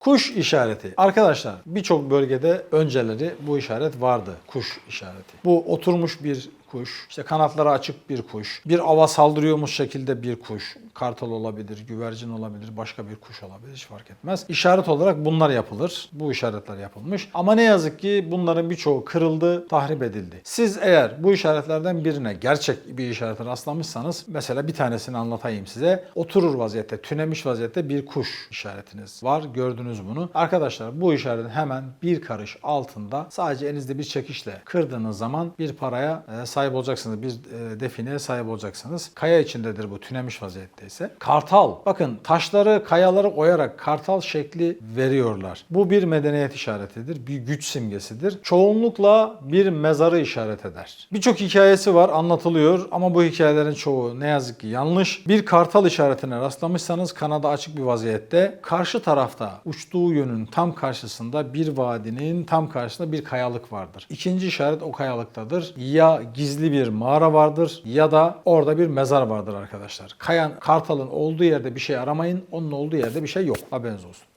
Kuş işareti. Arkadaşlar birçok bölgede önceleri bu işaret vardı. Kuş işareti. Bu oturmuş bir kuş, işte kanatları açık bir kuş, bir ava saldırıyormuş şekilde bir kuş, kartal olabilir, güvercin olabilir, başka bir kuş olabilir hiç fark etmez. İşaret olarak bunlar yapılır. Bu işaretler yapılmış. Ama ne yazık ki bunların birçoğu kırıldı, tahrip edildi. Siz eğer bu işaretlerden birine gerçek bir işarete rastlamışsanız mesela bir tanesini anlatayım size. Oturur vaziyette, tünemiş vaziyette bir kuş işaretiniz var. Gördünüz bunu. Arkadaşlar bu işaretin hemen bir karış altında sadece elinizde bir çekişle kırdığınız zaman bir paraya e, sahip olacaksınız. Bir e, defineye sahip olacaksınız. Kaya içindedir bu tünemiş vaziyetteyse. Kartal. Bakın taşları, kayaları oyarak kartal şekli veriyorlar. Bu bir medeniyet işaretidir. Bir güç simgesidir. Çoğunlukla bir mezarı işaret eder. Birçok hikayesi var anlatılıyor ama bu hikayelerin çoğu ne yazık ki yanlış. Bir kartal işaretine rastlamışsanız kanadı açık bir vaziyette karşı tarafta uçtuğu yönün tam karşısında bir vadinin tam karşısında bir kayalık vardır. İkinci işaret o kayalıktadır. Ya gizli bir mağara vardır ya da orada bir mezar vardır arkadaşlar. Kayan kartalın olduğu yerde bir şey aramayın. Onun olduğu yerde bir şey yok. Haberiniz olsun.